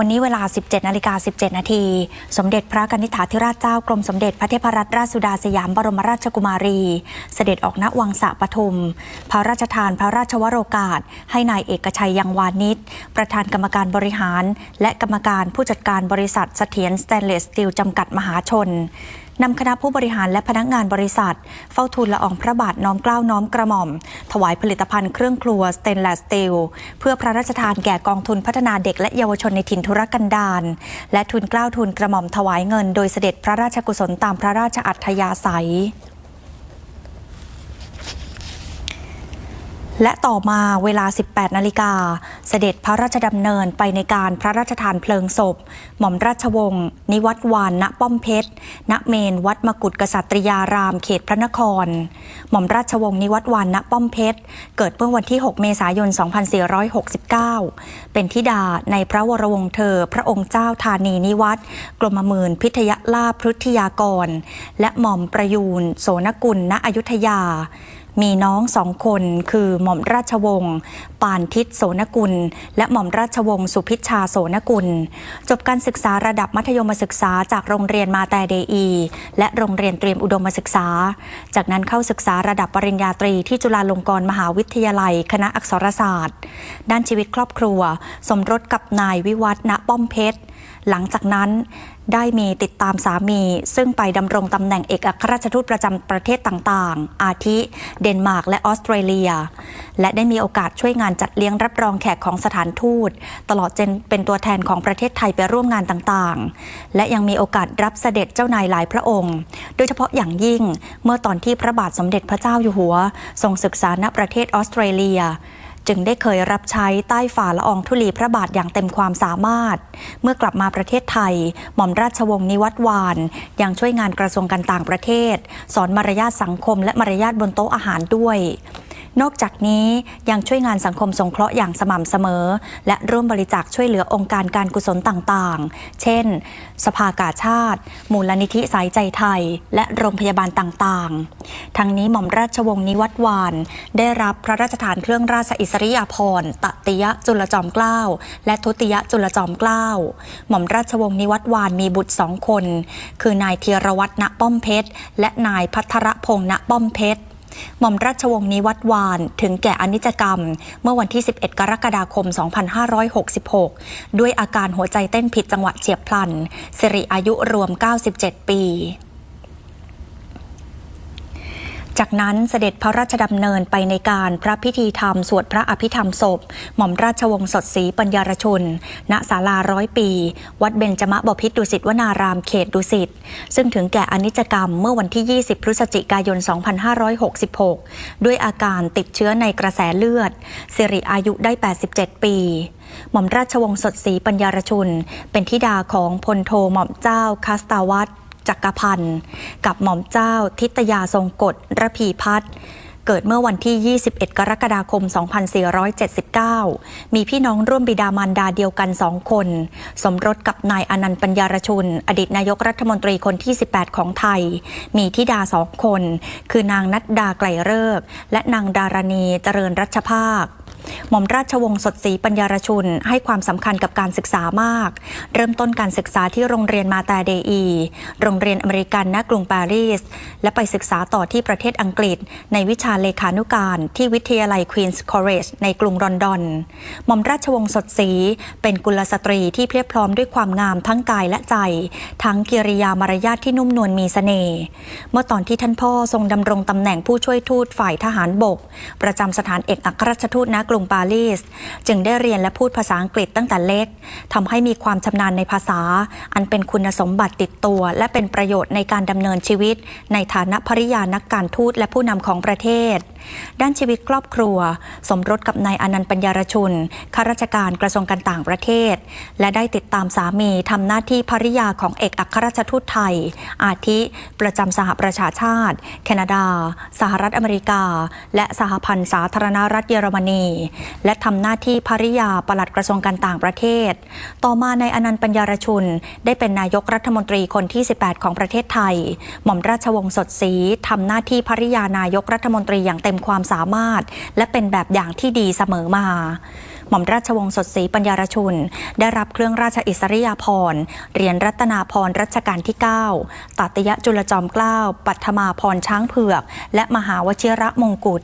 วันนี้เวลา 17นาฬิกา17 นาที สมเด็จพระกนิษฐาธิราชเจ้ากรมสมเด็จพระเทพรัตนราชสุดาสยามบรมราชกุมารี เสด็จออกณวังสะปทุม พระราชทานพระราชวโรกาส ให้นายเอกชัยยังวานิชประธานกรรมการบริหาร และกรรมการผู้จัดการบริษัทเสถียรสแตนเลสสตีลจำกัดมหาชน นำคณะผู้บริหารและพนักงานบริษัท เฝ้าทูลละอองพระบาทน้อมเกล้าน้อมกระหม่อม ถวายผลิตภัณฑ์เครื่องครัวสเตนเลสสตีลเพื่อพระราชทานแก่กองทุนพัฒนาเด็กและเยาวชนในถิ่นธุรกันดารและทุนเกล้าทุนกระหม่อมถวายเงิน โดยเสด็จพระราชกุศลตามพระราชอัธยาศัย และต่อมาเวลา 18 นาฬิกา เสด็จพระราชดำเนินไปในการพระราชทานเพลิงศพ หม่อมราชวงศ์นิวัตวานณป้อมเพชร ณเมนวัดมกุฎกษัตริยารามเขตพระนคร หม่อมราชวงศ์นิวัตวานณป้อมเพชร เกิดเมื่อวันที่ 6 เมษายน 2469 เป็นธิดาในพระวรวงศ์เธอ พระองค์เจ้าธานีนิวัตกรมหมื่นพิทยลาพฤทธิยากร และหม่อมประยูนโสนกุลณอยุธยา มีน้องสองคนคือหม่อมราชวงศ์ปานทิตโสนกุล และหม่อมราชวงศ์สุพิชชาโสนกุล จบการศึกษาระดับมัธยมศึกษาจากโรงเรียนมาแต่เดอี และโรงเรียนเตรียมอุดมศึกษา จากนั้นเข้าศึกษาระดับปริญญาตรีที่จุฬาลงกรณ์มหาวิทยาลัย คณะอักษรศาสตร์ ด้านชีวิตครอบครัว สมรสกับนายวิวัฒน์ณป้อมเพชรหลังจากนั้น ได้มีติดตามสามี ซึ่งไปดำรงตำแหน่งเอกอัครราชทูตประจำประเทศต่างๆ อาทิ เดนมาร์กและออสเตรเลีย และได้มีโอกาสช่วยงานจัดเลี้ยงรับรองแขกของสถานทูต ตลอดจนเป็นตัวแทนของประเทศไทยไปร่วมงานต่างๆ และยังมีโอกาสรับเสด็จเจ้านายหลายพระองค์ โดยเฉพาะอย่างยิ่งเมื่อตอนที่พระบาทสมเด็จพระเจ้าอยู่หัวทรงศึกษาณประเทศออสเตรเลีย จึงได้เคยรับใช้ใต้ฝ่าละอองธุลีพระบาทอย่างเต็มความสามารถ เมื่อกลับมาประเทศไทย หม่อมราชวงศ์นิวัตวาน ยังช่วยงานกระทรวงการต่างประเทศ สอนมารยาทสังคมและมารยาทบนโต๊ะอาหารด้วย นอกจากนี้ยังช่วยงานสังคมสงเคราะห์อย่างสม่ำเสมอ และร่วมบริจาคช่วยเหลือองค์การการกุศลต่างๆ เช่น สภากาชาติ มูลนิธิสายใจไทย และโรงพยาบาลต่างๆ ทั้งนี้หม่อมราชวงศ์นิวัตวาน ได้รับพระราชทานเครื่องราชอิสริยาภรณ์ตติยะจุลจอมเกล้าและทุติยะจุลจอมเกล้าหม่อมราชวงศ์นิวัตวานมีบุตรสองคน คือนายเทียรวัตรณป้อมเพชร และนายพัทรพงษ์ณป้อมเพชร หม่อมราชวงศ์นิวัตวาน ถึงแก่อนิจกรรม เมื่อวันที่ 11 กรกฎาคม 2566 ด้วยอาการหัวใจเต้นผิดจังหวะเฉียบพลันสิริอายุรวม 97 ปี จากนั้นเสด็จพระราชดำเนินไปในการพระพิธีธรรม สวดพระอภิธรรมศพ หม่อมราชวงศ์สดศรีปัญญารชน ณศาลาร้อยปี วัดเบญจมบพิตรดุสิตวนารามเขตดุสิตซึ่งถึงแก่อนิจกรรมเมื่อวันที่ 20 พฤศจิกายน 2566 ด้วยอาการติดเชื้อในกระแสเลือดสิริอายุได้ 87 ปีหม่อมราชวงศ์สดศรีปัญญารชุน เป็นธิดาของพลโทหม่อมเจ้าคัสตาวัตร จักรพันธ์ กับหม่อมเจ้าทิตยาทรงกฎระพีพัฒน์เกิดเมื่อวันที่ 21 กรกฎาคม 2479 มีพี่น้องร่วมบิดามารดาเดียวกันสองคน สมรสกับนายอนันต์ปัญญารชุน อดีตนายกรัฐมนตรีคนที่ 18 ของไทย มีธิดาสองคน คือนางนัดดาไกลเลิก และนางดารณีเจริญรัชภาค หม่อมราชวงศ์สดศรีปัญญารชุน ให้ความสำคัญกับการศึกษามาก เริ่มต้นการศึกษาที่โรงเรียนมาตาเดอี โรงเรียนอเมริกันณกรุงปารีส และไปศึกษาต่อที่ประเทศอังกฤษ ในวิชาเลขานุการที่วิทยาลัยควีนส์คอ l เ g e ในกรุงลอนดอน หม่อมราชวงศ์สดศรีเป็นกุลสตรีที่เพียบพร้อมด้วยความงามทั้งกายและใจ ทั้งกิริยามารยาทที่นุ่มนวลมีเสน่ห์เมื่อตอนที่ท่านพ่อทรงดำรงตำแหน่งผู้ช่วยทูตฝ่ายทหารบก ประจำสถานเอกอัครราชทูตณกรุงปารีส จึงได้เรียนและพูดภาษาอังกฤษตั้งแต่เล็กทำให้มีความชำนาญในภาษา อันเป็นคุณสมบัติติดตัว และเป็นประโยชน์ในการดำเนินชีวิต ในฐานะภริยานักการทูตและผู้นำของประเทศ ด้านชีวิตครอบครัว สมรสกับนายอนันต์ปัญญารชุนข้าราชการกระทรวงการต่างประเทศ และได้ติดตามสามีทำหน้าที่ภริยาของเอกอัครราชทูตไทย อาทิประจำสหประชาชาติ แคนาดา สหรัฐอเมริกา และสหพันธ์สาธารณรัฐเยอรมนี และทำหน้าที่ภริยาปลัดกระทรวงการต่างประเทศ ต่อมาในอนันต์ปัญญารชุน ได้เป็นนายกรัฐมนตรีคนที่ 18 ของประเทศไทย หม่อมราชวงศ์สดศรีทำหน้าที่ภริยานายกรัฐมนตรีอย่างเต็มความสามารถ และเป็นแบบอย่างที่ดีเสมอมา หม่อมราชวงศ์สดศรีปัญญารชุน ได้รับเครื่องราชอิสริยาภรณ์เหรียญรัตนาพรรัชกาลที่ 9 ตัตยจุลจอมเกล้า ปัทมาพรช้างเผือก และมหาวชิระมงกุฎ